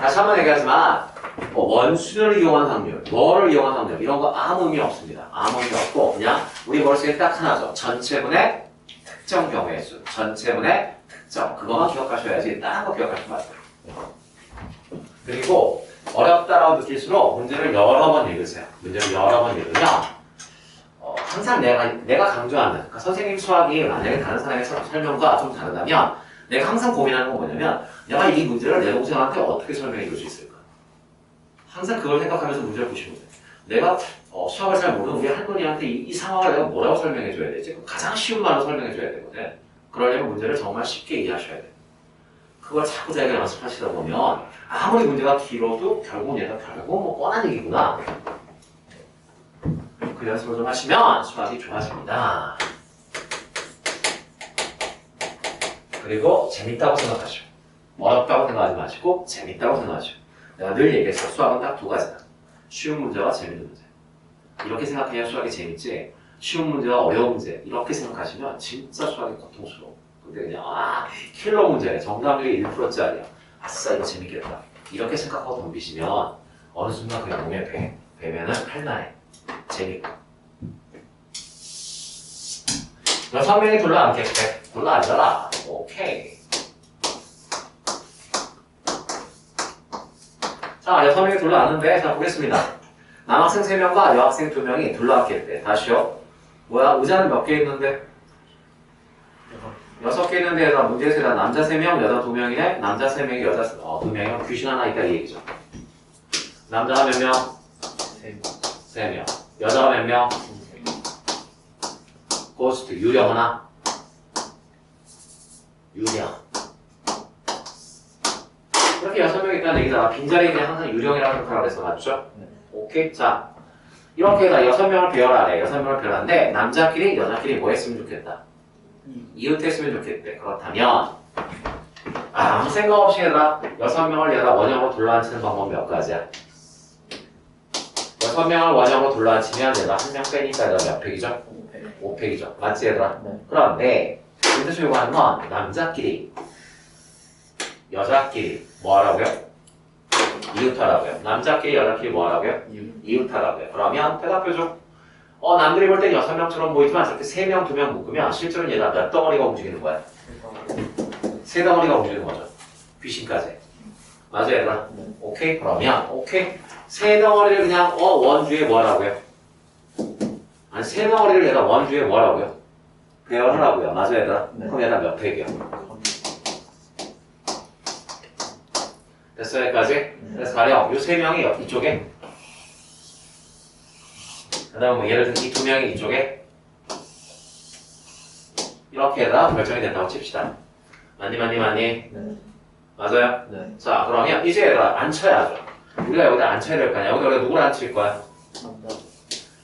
다시 한 번 얘기하지만 뭐 원수를 이용한 확률, 뭐를 이용한 확률 이런 거 아무 의미 없습니다. 아무 의미 없고 그냥 우리 머릿속에 딱 하나죠. 전체분의 특정 경우의 수, 전체분의 특정 그거만 기억하셔야지 다른 거 기억하지 마세요. 그리고 어렵다라고 느낄수록 문제를 여러 번 읽으세요. 문제를 여러 번 읽으면 어, 항상 내가 내가 강조하는 그러니까 선생님 수학이 만약에 다른 사람의 설- 설명과 좀 다르다면 내가 항상 고민하는 건 뭐냐면 내가 이 문제를 내 동생한테 어떻게 설명해 줄 수 있을까? 항상 그걸 생각하면서 문제를 보시면 돼요. 내가 어, 수학을 잘 모르는 우리 할머니한테 이, 이 상황을 내가 뭐라고 설명해 줘야 되지? 가장 쉬운 말로 설명해 줘야 되거든. 그러려면 문제를 정말 쉽게 이해하셔야 돼요. 그걸 자꾸 자기가 연습하시다 보면 아무리 문제가 길어도 결국 얘가 결국 뭐 뻔한 얘기구나. 그 연습을 좀 하시면 수학이 좋아집니다. 그리고 재밌다고 생각하시고 어렵다고 생각하지 마시고 재밌다고 생각하시고 내가 늘 얘기했어 수학은 딱 두 가지다. 쉬운 문제와 재밌는 문제. 이렇게 생각해야 수학이 재밌지 쉬운 문제와 어려운 문제 이렇게 생각하시면 진짜 수학이 고통스러워. 근데 그냥 아 킬러 문제 정답률이 1%짜리야. 아싸 이거 재밌겠다. 이렇게 생각하고 덤비시면 어느 순간 그냥 몸에 배 배면은 할만해. 재밌고. 여섯 명이 둘러 앉겠대. 둘러 앉아라. 오케이. 자, 여섯 명이 둘러앉는데, 자, 보겠습니다. 남학생 세 명과 여학생 두 명이 둘러앉겠대. 다시요. 뭐야, 의자는 몇 개 있는데? 여섯 개 있는데, 얘들아, 문제에서 얘들아, 남자 세 명, 여자 두 명이네? 남자 세 명이 여자, 세- 어, 두 명이면 귀신 하나 있다, 이 얘기죠. 남자가 몇 명? 세 명. 여자가 몇 명? 고스트 유령 하나 유령 이렇게 여섯 명 있다는 얘기잖아 빈자리에 그냥 항상 유령이라고 생각하라 그랬어 맞죠? 네. 오케이 자 이렇게 해서 여섯 명을 배열하래 여섯 명을 배열하는데 남자끼리 여자끼리 뭐 했으면 좋겠다 이웃했으면 좋겠대 그렇다면 아무 생각 없이 얘들아 여섯 명을 얘들아 원형으로 둘러앉히는 방법 몇 가지야 여섯 명을 원형으로 둘러앉히면 얘들아 한명 빼니까 얘들아 몇 팩이죠? 5팩이죠. 맞지 얘들아? 네. 그런데 여기서 요구하는 건 남자끼리 여자끼리 뭐 하라고요? 이웃하라고요. 남자끼리 여자끼리 뭐 하라고요? 이웃하라고요. 그러면 대답해줘. 어 남들이 볼 땐 여섯 명처럼 보이지만 저렇게 세 명, 두 명 묶으면 실제로는 얘들아 몇 덩어리가 움직이는 거야? 세 덩어리가 움직이는 거죠. 귀신까지. 맞아 얘들아? 네. 오케이? 그러면 오케이? 세 덩어리를 그냥 어 원주에 뭐 하라고요? 아니 세 덩어리를 얘가 원주에 뭐 하라고요? 배열하라고요. 맞아 얘들아? 네. 그럼 얘가 몇 팩이야? 됐어 여기까지? 그래서 가령 이 세 명이 옆- 이쪽에 그 다음에 뭐 예를 들어 이두 명이 이쪽에 이렇게 해서 결정이 된다고 칩시다 맞니 맞니 맞니? 네. 맞아요? 네. 자 그러면 이제 얘들아 앉혀야죠 우리가 여기다 앉혀야 될 거 아니야 여기 우리가 누굴 앉힐 거야?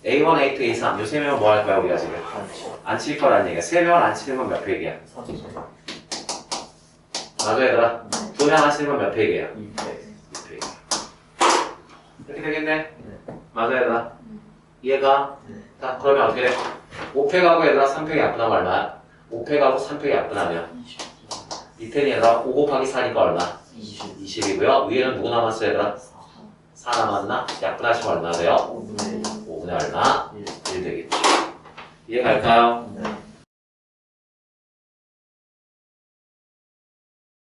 남자 A1, A2, A3 이세 명은 뭐 할 거야 우리가 지금? 단체 앉힐 거라는 얘기야 세 명을 앉히는 건 몇 팩이야? 맞아 얘들아? 두명 앉히는 건 몇 팩이야? 이패 2팩 이렇게 되겠네? 맞아 얘들아? 네. 자 그러면 어떻게 돼? 5팩하고 얘들아 3팩이 앞분하면 얼마야? 5팩하고 3팩이 앞분하면 20 밑에는 얘들아 5 곱하기 4니까 얼마? 20 20이고요 위에는 누구 남았어 얘들아? 4 남았나? 약분하시면 얼마 돼요? 5분의 5 분의 얼마? 1 1 되겠죠 이해 갈까요? 네.